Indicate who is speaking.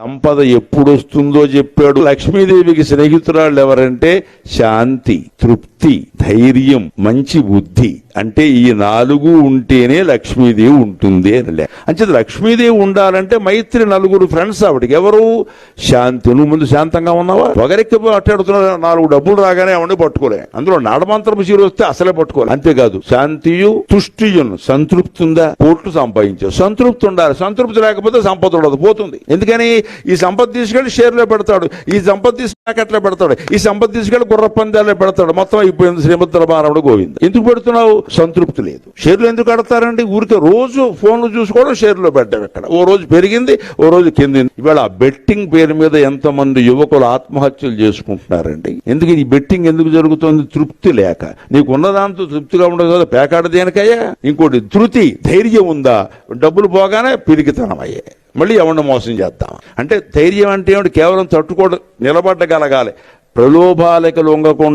Speaker 1: సంపద ఎప్పుడు వస్తుందో చెప్పాడు. లక్ష్మీదేవికి స్నేహితురాళ్ళు ఎవరంటే శాంతి తృప్తి ధైర్యం మంచి బుద్ధి. అంటే ఈ నాలుగు ఉంటేనే లక్ష్మీదేవి ఉంటుంది అని లే అంచేది లక్ష్మీదేవి ఉండాలంటే మైత్రి నలుగురు ఫ్రెండ్స్ ఆవిడకి. ఎవరు? శాంతి. నువ్వు ముందు శాంతంగా ఉన్నావా? ఒకరికి అట్టాడుతున్నా నాలుగు డబ్బులు రాగానే అవన్నీ పట్టుకోలే. అందులో నాడమంత్రపు చీర వస్తే అసలే పట్టుకోలే. అంతేకాదు శాంతియు తుష్టియును సంతృప్తి ఉందా? కోట్లు సంపాదించావు. సంతృప్తి ఉండాలి. సంతృప్తి లేకపోతే సంపద ఉండదు. పోతుంది. ఎందుకని? ఈ సంపద తీసుకెళ్ళి షేర్లో పెడతాడు. ఈ సంపద తీసుకెళ్ళి ప్యాకెట్లో పెడతాడు. ఈ సంపద తీసుకెళ్ళి గుర్ర పందాల్లో పెడతాడు. మొత్తం అయిపోయింది శ్రీమద్ మానవుడు గోవింద్. ఎందుకు పెడుతున్నావు? సంతృప్తి లేదు. షేర్లు ఎందుకు కడతారండి? ఊరికే రోజు ఫోన్లు చూసుకోవడం షేర్లో పెట్టాం ఇక్కడ ఓ రోజు పెరిగింది ఓ రోజు కిందింది. ఇవాళ ఆ బెట్టింగ్ పేరు మీద ఎంతమంది యువకులు ఆత్మహత్యలు చేసుకుంటున్నారండి? ఎందుకు ఈ బెట్టింగ్ ఎందుకు జరుగుతుంది? తృప్తి లేక. నీకు ఉన్నదాంతో తృప్తిగా ఉండదు కదా పేకాడ దేనికయ్యా? ఇంకోటి ధృతి ధైర్యం ఉందా? డబ్బులు పోగానే పిరికితనం అయ్యే మళ్ళీ ఎవరిని మోసం చేద్దాం? అంటే ధైర్యం అంటే ఏమిటి? కేవలం తట్టుకోవడం నిలబడగలగాలి ప్రలోభాలకు లొంగకుండా